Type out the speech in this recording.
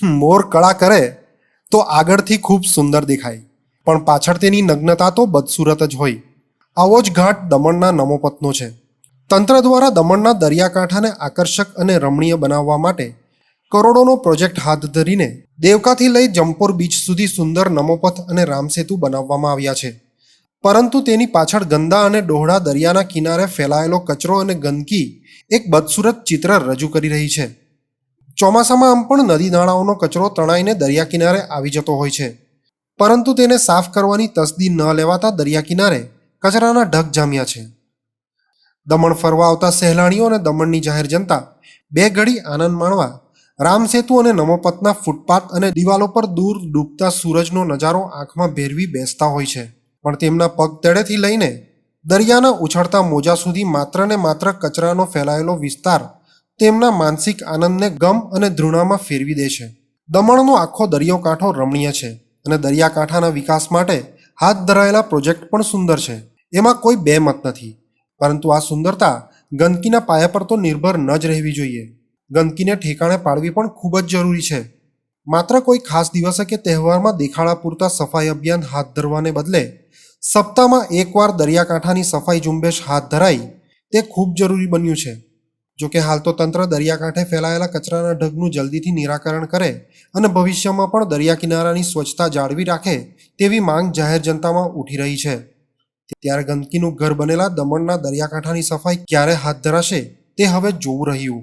મોર કળા કરે તો આગળથી ખૂબ સુંદર દેખાય. પણ પાછળ તેની નગ્નતા તો બદસુરત જ હોય. આવો જ ઘાટ દમણના નમોપતનો છે. તંત્ર દ્વારા દમણના દરિયાકાંઠાને આકર્ષક અને રમણીય બનાવવા માટે કરોડોનો પ્રોજેક્ટ હાથ ધરીને દેવકાથી લઈ જમ્પોર બીચ સુધી સુંદર નમોપથ અને રામસેતુ બનાવવામાં આવ્યા છે. પરંતુ તેની પાછળ ગંદા અને ડોહળા દરિયાના કિનારે ફેલાયેલો કચરો અને ગંદકી એક બદસુરત ચિત્ર રજૂ કરી રહી છે. ચોમાસામાં આમ પણ નદી નાળાઓનો કચરો તણાઈને દરિયા કિનારે આવી જતો હોય છે. પરંતુ તેને સાફ કરવાની તસદી ન લેવાતા દરિયા કિનારે કચરાના ઢગ જામ્યા છે. દમણ ફરવા આવતા સહેલાણીઓ અને દમણની જાહેર જનતા બે ઘડી આનંદ માણવા રામસેતુ અને નમોપતના ફૂટપાથ અને દિવાલો પર દૂર ડૂબતા સૂરજનો નજારો આંખમાં ભેરવી બેસતા હોય છે. પણ તેમના પગ તળેથી લઈને દરિયાના ઉછળતા મોજા સુધી માત્ર ને માત્ર કચરાનો ફેલાયેલો વિસ્તાર તેમના માનસિક આનંદને ગમ અને ધૃણામાં ફેરવી દે છે. દમણનો આખો દરિયો કાંઠો રમણીય છે અને દરિયાકાંઠાના વિકાસ માટે હાથ ધરાયેલા પ્રોજેક્ટ પણ સુંદર છે. એમાં કોઈ બે મત નથી, પરંતુ આ સુંદરતા ગંદકીના પાયા પર તો નિર્ભર ન જ રહેવી જોઈએ. ગંદકીને ઠેકાણે પાડવી પણ ખૂબ જ જરૂરી છે. માત્ર કોઈ ખાસ દિવસે કે તહેવારમાં દેખાડા પૂરતા સફાઈ અભિયાન હાથ ધરવાને બદલે સપ્તાહમાં એકવાર દરિયાકાંઠાની સફાઈ ઝુંબેશ હાથ ધરાઈ તે ખૂબ જરૂરી બન્યું છે. જોકે હાલ તો તંત્ર દરિયાકાંઠે ફેલાયેલા કચરાના ઢગનું જલ્દીથી નિરાકરણ કરે અને ભવિષ્યમાં પણ દરિયા કિનારાની સ્વચ્છતા જાળવી રાખે તેવી માંગ જાહેર જનતામાં ઉઠી રહી છે. ત્યારે ગંદકીનું ઘર બનેલા દમણના દરિયાકાંઠાની સફાઈ ક્યારે હાથ ધરાશે તે હવે જોવું રહ્યું.